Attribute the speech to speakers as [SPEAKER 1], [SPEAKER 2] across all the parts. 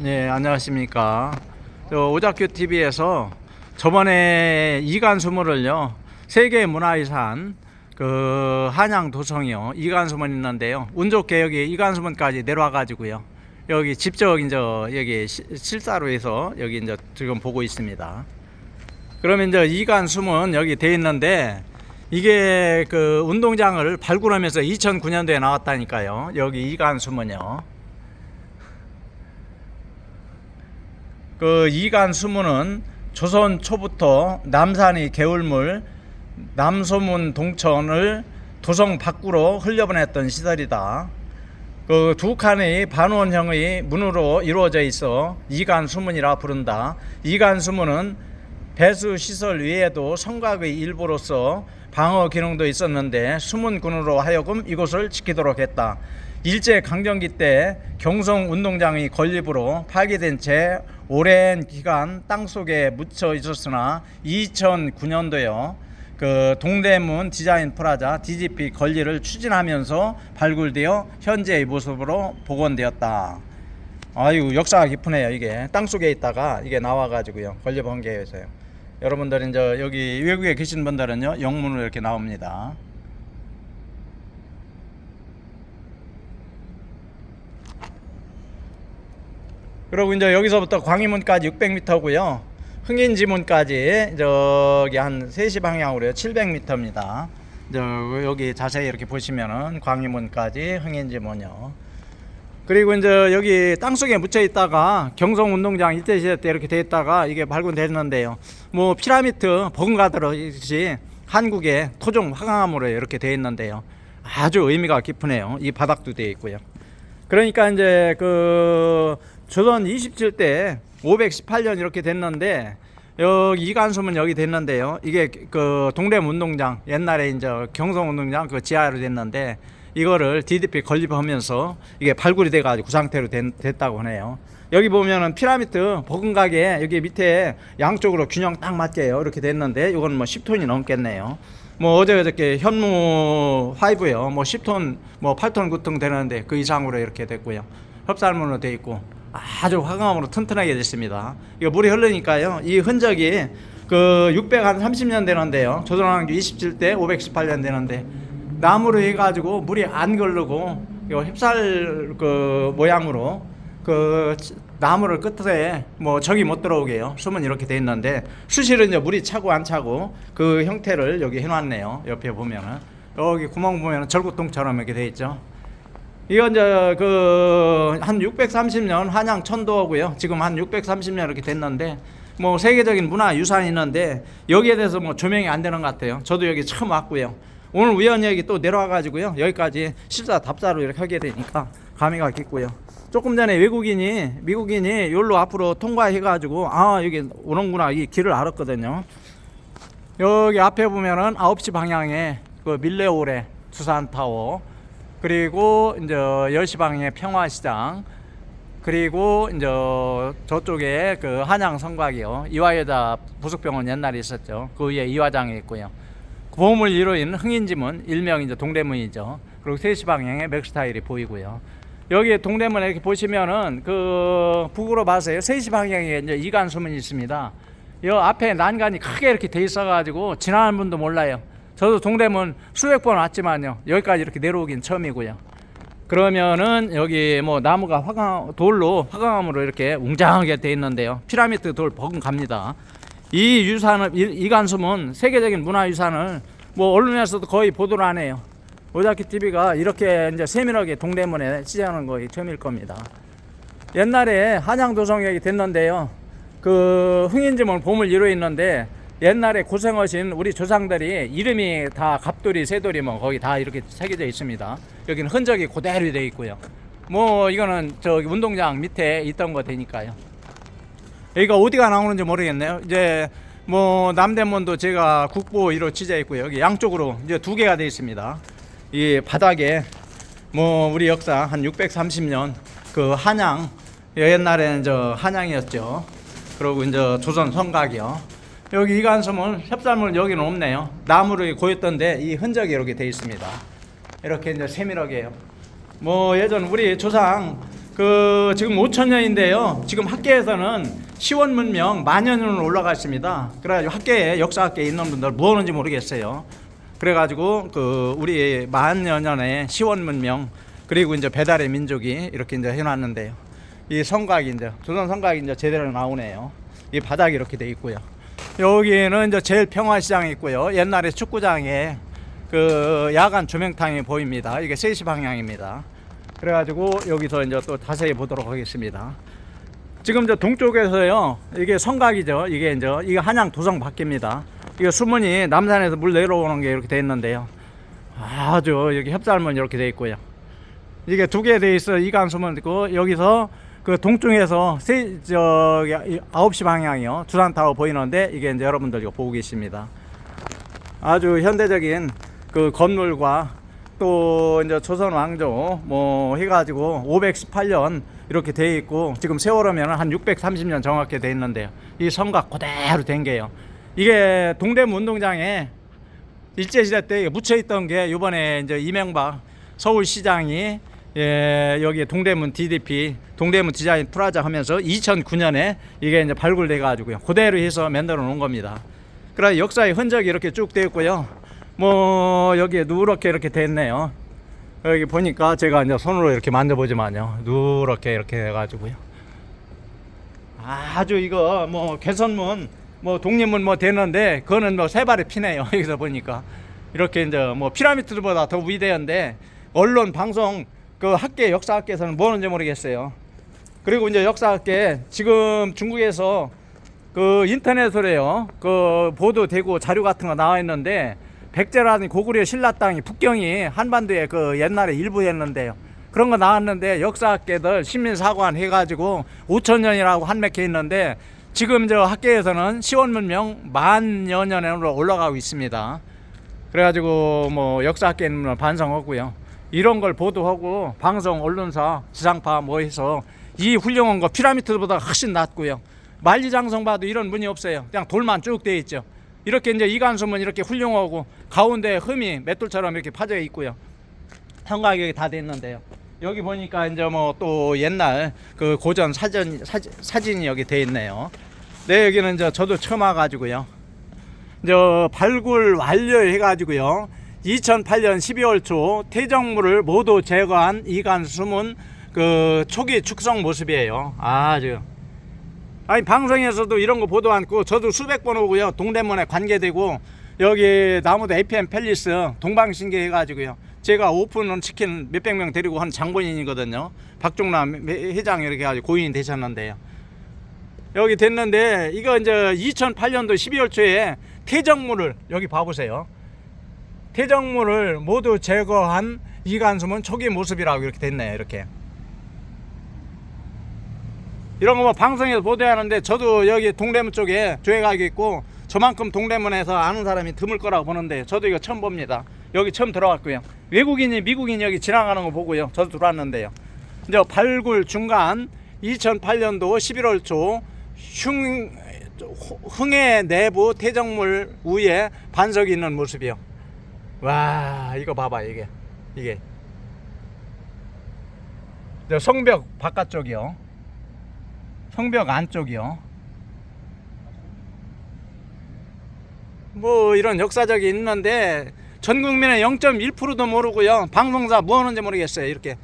[SPEAKER 1] 네, 안녕하십니까. 저 오작교 TV에서 저번에 이간수물을요, 세계 문화遺産그 한양 도성이요, 이간수문 있는데요. 운 좋게 여기 이간수문까지 내려와가지고요. 여기 직접 이제 여기 시- 실사로에서 여기 이제 지금 보고 있습니다. 그러면 이제 이간수문 여기 돼 있는데 이게 그 운동장을 발굴하면서 2009년도에 나왔다니까요. 여기 이간수문이요. 그 이간 수문은 조선 초부터 남산이 개울물 남소문 동천을 도성 밖으로 흘려보냈던 시설이다. 그 두 칸의 반원형의 문으로 이루어져 있어 이간 수문이라 부른다. 이간 수문은 배수 시설 외에도 성곽의 일부로서 방어 기능도 있었는데 수문군으로 하여금 이곳을 지키도록 했다. 일제 강점기 때 경성 운동장의 건립으로 파괴된 채 오랜 기간 땅 속에 묻혀 있었으나 2009년도에 그 동대문 디자인 프라자 DGP 건립을 추진하면서 발굴되어 현재의 모습으로 복원되었다. 아유 역사가 깊으네요 이게 땅 속에 있다가 이게 나와가지고요 건립한 게에서요. 여러분들 이제 여기 외국에 계신 분들은요 영문으로 이렇게 나옵니다. 그리고 이제 여기서부터 광희문까지 600m고요. 흥인지문까지 저기 한 3시 방향으로요. 700m입니다. 저 여기 자세히 이렇게 보시면은 광희문까지 흥인지문요. 그리고 이제 여기 땅속에 묻혀 있다가 경성 운동장 일대시대 때 이렇게 돼 있다가 이게 발굴됐는데요. 뭐 피라미드 버금가듯이 한국의 토종 화강암으로 이렇게 돼 있는데요. 아주 의미가 깊으네요. 이 바닥도 돼 있고요. 그러니까 이제 그 조선 27대 518년 이렇게 됐는데 여기 이간수문 여기 됐는데요. 이게 그 동대문 운동장 옛날에 이제 경성 운동장 그 지하로 됐는데 이거를 DDP 건립하면서 이게 발굴이 돼가지고 그 상태로 된- 됐다고 하네요. 여기 보면은 피라미드 버금가게 여기 밑에 양쪽으로 균형 딱 맞게요. 이렇게 됐는데 이건 뭐 10톤이 넘겠네요. 뭐 어제 그저께 현무 화이브요. 뭐 10톤, 뭐 8톤 9톤 되는데 그 이상으로 이렇게 됐고요. 협살문으로 돼 있고 아주 화강암으로 튼튼하게 됐습니다. 이거 물이 흐르니까요. 이 흔적이 그 630년 되는데요. 조선왕 조 27대 518년 되는데 나무로 해가지고 물이 안 걸르고 이거 햅쌀 그 모양으로 그 나무를 끝에 뭐 적이 못 들어오게요. 숨은 이렇게 돼 있는데 수실은 이제 물이 차고 안 차고 그 형태를 여기 해놨네요. 옆에 보면은 여기 구멍 보면은 절구통처럼 이렇게 돼 있죠. 이건 이제 그한 630년 한양 천도고요. 지금 한 630년 이렇게 됐는데 뭐 세계적인 문화 유산이 있는데 여기에 대해서 뭐 조명이 안 되는 것 같아요. 저도 여기 처음 왔고요. 오늘 우연히 여기 또 내려와 가지고요. 여기까지 실사 답사로 이렇게 하게 되니까 감회가 깊고요. 조금 전에 외국인이 미국인이 여기로 앞으로 통과해 가지고 아 여기 오는구나 이 길을 알았거든요. 여기 앞에 보면은 9시 방향에 그 밀레오레 두산 타워 그리고 이제 10시 방향에 평화시장 그리고 이제 저쪽에 그 한양 성곽이요. 이화여자 부속병원 옛날에 있었죠. 그 위에 이화장이 있고요. 보물 1호인 흥인지문 일명 이제 동대문이죠. 그리고 3시 방향에 맥스타일이 보이고요. 여기 동대문에 이렇게 보시면은 그 북으로 봐서요. 3시 방향에 이제 이간수문이 있습니다. 여 앞에 난간이 크게 이렇게 돼 있어가지고 지나는 분도 몰라요. 저도 동대문 수백 번 왔지만요. 여기까지 이렇게 내려오긴 처음이고요. 그러면은 여기 뭐 나무가 화강 돌로 화강암으로 이렇게 웅장하게 돼 있는데요. 피라미드 돌 버금갑니다. 이 유산을 이- 이간수문 세계적인 문화유산을 뭐 언론에서도 거의 보도를 안 해요. 오자키 TV가 이렇게 이제 세밀하게 동대문에 취재하는 거의 처음일 겁니다. 옛날에 한양도성역이 됐는데요. 그 흥인지문 보물 이루어 있는데 옛날에 고생하신 우리 조상들이 이름이 다 갑돌이 새돌이 뭐 거기 다 이렇게 새겨져 있습니다. 여기는 흔적이 그대로 되어 있고요. 뭐 이거는 저기 운동장 밑에 있던 거 되니까요. 여기가 어디가 나오는지 모르겠네요. 이제 뭐 남대문도 제가 국보 1호 취재했고요. 여기 양쪽으로 이제 두 개가 되어 있습니다. 이 바닥에 뭐 우리 역사 한 630년 그 한양 옛날에는 저 한양이었죠. 그리고 이제 조선 성곽이요. 여기 이간섬은 협산물 여기는 없네요. 나무로 고였던데 이 흔적이 이렇게 돼 있습니다. 이렇게 이제 세밀하게요. 뭐 예전 우리 조상 그그 지금 5천 년인데요. 지금 학계에서는 시원 문명 만년으로 올라가 있습니다. 그래가지고 학계에 역사 학계에 있는 분들 뭐 하는지 모르겠어요. 그래가지고 그 우리 만년년의 시원 문명 그리고 이제 배달의 민족이 이렇게 이제 해놨는데요. 이 성곽이 이제 조선 성곽이 이제 제대로 나오네요. 이 바닥이 이렇게 돼 있고요. 여기는 이제 제일 평화시장이 있고요. 옛날에 축구장에 그 야간 조명탕이 보입니다. 이게 3시 방향입니다. 그래가지고 여기서 이제 또 자세히 보도록 하겠습니다. 지금 저 동쪽에서요, 이게 성곽이죠. 이게 이제 이게 한양 도성 밖입니다. 이게 수문이 남산에서 물 내려오는 게 이렇게 돼 있는데요. 아주 여기 협살문 이렇게 돼 있고요. 이게 두 개 돼 있어 이간 수문 있고 여기서 그 동쪽에서 세 저기 9시 방향이요. 두산타워 보이는데 이게 이제 여러분들 이거 보고 계십니다. 아주 현대적인 그 건물과 또 이제 조선 왕조 뭐 해가지고 518년 이렇게 돼 있고 지금 세월호면 한 630년 정확히 돼 있는데요. 이 성곽 그대로 된 게요. 이게 동대문 운동장에 일제시대 때 묻혀 있던 게 이번에 이제 이명박 서울시장이 예, 여기 동대문 DDP 동대문 디자인 프라자 하면서 2009년에 이게 이제 발굴돼 가지고요. 그대로 해서 만들어 놓은 겁니다. 그래 역사의 흔적이 이렇게 쭉 되어 있고요. 뭐 여기에 누렇게 이렇게 됐네요. 여기 보니까 제가 이제 손으로 이렇게 만져보지만요. 누렇게 이렇게 해 가지고요. 아주 이거 뭐 개선문 뭐 독립문 뭐 되는데 그거는 뭐 세 발의 피네요. 여기서 보니까 이렇게 이제 뭐 피라미드보다 더 위대한데 언론 방송 그 학계 역사학계에서는 뭐 하는지 모르겠어요. 그리고 이제 역사학계 지금 중국에서 그 인터넷으로요. 그 보도되고 자료 같은 거 나와 있는데 백제라는 고구려 신라 땅이 북경이 한반도에 그 옛날에 일부였는데요. 그런 거 나왔는데 역사학계들 시민사관 해가지고 5천 년이라고 한맥해 있는데 지금 저 학계에서는 시원문명 만여 년으로 올라가고 있습니다. 그래가지고 뭐 역사학계는 반성하고요 이런 걸 보도하고 방송 언론사 지상파 뭐 해서 이 훌륭한 거 피라미드보다 훨씬 낫고요 만리장성 봐도 이런 문이 없어요. 그냥 돌만 쭉 돼 있죠. 이렇게 이제 이간수문 이렇게 훌륭하고 가운데 흠이 맷돌처럼 이렇게 파져 있고요. 여기 다돼 있는데요. 여기 보니까 이제 뭐 또 옛날 그 고전 사전 사진, 사진이 여기 돼 있네요. 네 여기는 이제 저도 처음 와가지고요. 이제 발굴 완료해가지고요. 2008년 12월 초 태정물을 모두 제거한 이간수문 그 초기 축성 모습이에요. 아주. 아니 방송에서도 이런 거 보도 않고 저도 수백 번 오고요. 동대문에 관계되고 여기 나무도 APM 팰리스 동방신기 해가지고요. 제가 오픈은 치킨 몇백 명 데리고 한 장본인이거든요. 박종남 회장 이렇게 해가지고 고인이 되셨는데요. 여기 됐는데 이거 이제 2008년도 12월 초에 태정물을 여기 봐보세요 태정물을 모두 제거한 이간수문 초기 모습이라고 이렇게 됐네요 이렇게 이런 거 뭐 방송에서 보도하는데 저도 여기 동대문 쪽에 조회가게 있고 저만큼 동대문에서 아는 사람이 드물 거라고 보는데 저도 이거 처음 봅니다. 여기 처음 들어왔고요. 외국인이 미국인이 여기 지나가는 거 보고요. 저도 들어왔는데요. 이제 발굴 중간 2008년도 11월 초 흉, 흥해 내부 태정물 위에 반석이 있는 모습이요. 와 이거 봐봐 이게 이게 저 성벽 바깥쪽이요. 성벽 안쪽이요. 뭐 이런 역사적이 있는데 전 국민의 0.1%도 모르고요. 방송사 뭐 하는지 모르겠어요. 이렇게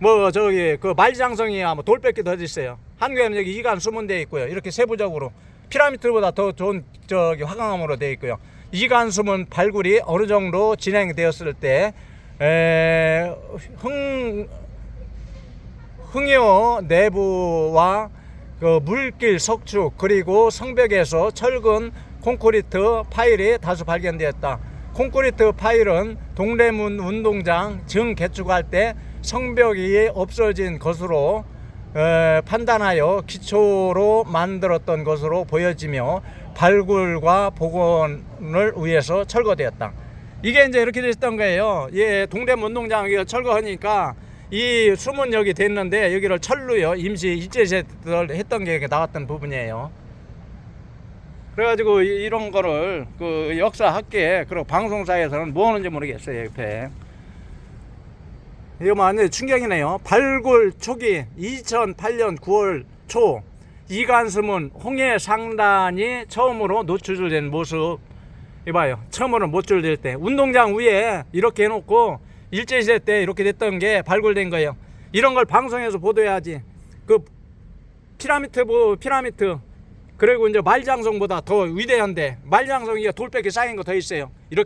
[SPEAKER 1] 뭐 저기 그 말장성이야 뭐 돌백기 더 있어요. 한국에는 여기 이간 수문돼 있고요. 이렇게 세부적으로 피라미드보다 더 좋은 저기 화강암으로 돼 있고요. 이간 수문 발굴이 어느 정도 진행되었을 때 에, 흥 흥여 내부와 그 물길 석축 그리고 성벽에서 철근 콘크리트 파일이 다수 발견되었다. 콘크리트 파일은 동대문 운동장 증 개축할 때 성벽이 없어진 것으로 에, 판단하여 기초로 만들었던 것으로 보여지며 발굴과 복원을 위해서 철거되었다. 이게 이제 이렇게 됐던 거예요. 예, 동대문 운동장 이 철거하니까 이 수문역이 됐는데 여기를 철로요 임시 일제시대를 했던 게 나왔던 부분이에요. 그래가지고 이- 이런 거를 그 역사 학계 그리고 방송사에서는 뭐 하는지 모르겠어요 옆에. 이거 뭐 완전 충격이네요. 발굴 초기 2008년 9월 초 이간스문 홍해 상단이 처음으로 노출된 모습 이봐요. 처음으로 노출될 때 운동장 위에 이렇게 해놓고 일제시대 때 이렇게 됐던 게 발굴된 거예요. 이런 걸 방송에서 보도해야지. 그 피라미드 뭐 피라미드 그리고 이제 말장성보다 더 위대한데 말장성이 돌백이 쌓인 거 더 있어요. 이렇게